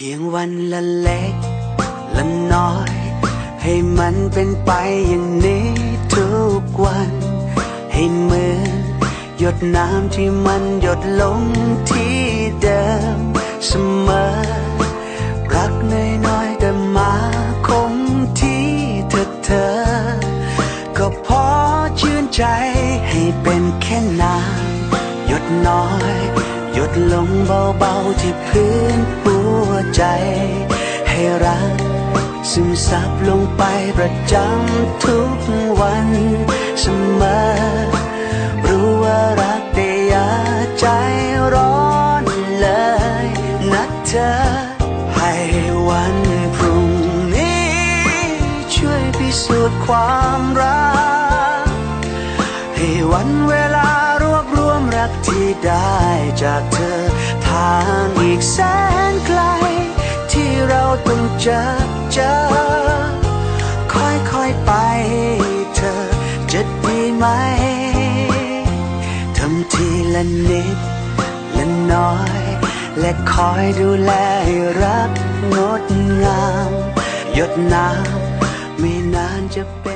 พียงวันละเล็กละน้อย ให้มันเป็นไปอย่างนี้ทุกวัน ให้เหมือนหยดน้ำที่มันหยดลงที่เดิมเสมอ รักน้อยๆแต่มาคงที่เธอเธอ ก็พอชื่นใจให้เป็นแค่น้ำหยดน้อย หยดลงเบาๆที่พื้นหัว ใจ ให้รักซึมซับลงไปประจำทุกวันเสมอ รู้ว่ารักแต่อย่าใจร้อนเลยนะเธอ ให้วันพรุ่งนี้ ช่วยพิสูจน์ความรัก ให้วันเวลารวบรวมรักที่ได้จากเธอ ทางอีกแสนไกล ที่เราต้องเจอเจอค่อยๆไปเธอจะดีไหมทำทีละนิดละน้อย และคอยดูแลรักงดงาม หยดน้ำไม่นานจะเป็น